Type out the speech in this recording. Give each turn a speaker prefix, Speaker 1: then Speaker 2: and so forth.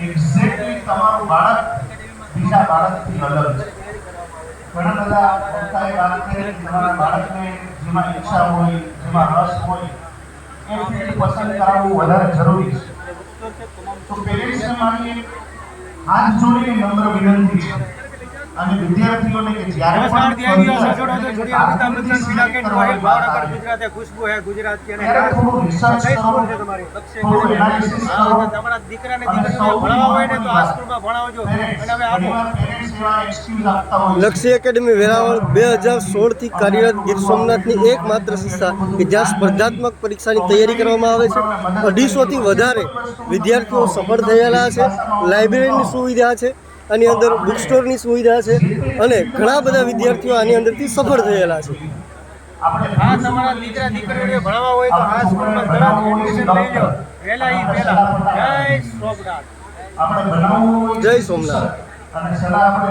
Speaker 1: Exactly તમારું બાળક બીજા બાળકથી અલગ છે. ઘણા બધા વક્તાએ વાત કરે કે તમારા બાળકને જેમાં ઈચ્છા હોય, જેમાં રસ હોય એ ફિલ્ડ પસંદ કરાવવું વધારે જરૂરી છે. તો પેરેન્ટ્સને મારી હાથ જોડીને નમ્ર વિનંતી છે. અને વિદ્યાર્થીઓને કે જ્યારે પણ
Speaker 2: ગુજરાત હે ખુશ્બુ હે ગુજરાત કે અને
Speaker 1: ત્યારે થોડું રિસર્ચ કરો
Speaker 2: છે તમારી. દીકરાને
Speaker 1: અને
Speaker 2: દીકરીને ભણાવવા હોય ને તો આ સ્કૂલમાં ભણાવજો. અને હવે આપો.
Speaker 3: લક્ષ્ય એકેડમી વેરાવળ બે હજાર સોળથી કાર્યરત ગીર સોમનાથની એકમાત્ર સંસ્થા કે જ્યાં સ્પર્ધાત્મક પરીક્ષાની તૈયારી કરવામાં આવે છે. અઢીસોથી વધારે વિદ્યાર્થીઓ સફળ થયેલા છે. લાઇબ્રેરીની સુવિધા છે. આની અંદર બુક સ્ટોરની સુવિધા છે અને ઘણા બધા વિદ્યાર્થીઓ આની અંદરથી સફળ થયેલા છે.
Speaker 2: આ તમારા દીકરા દીકરીઓને ભણાવવા હોય તો આ સ્કૂલમાં તરત એડમિશન લઈ લો વહેલા ઈ પહેલા. જય સોમનાથ
Speaker 1: આપણે બનાવવું હોય
Speaker 3: જય સોમનાથ.
Speaker 1: અને સલાહ આપણે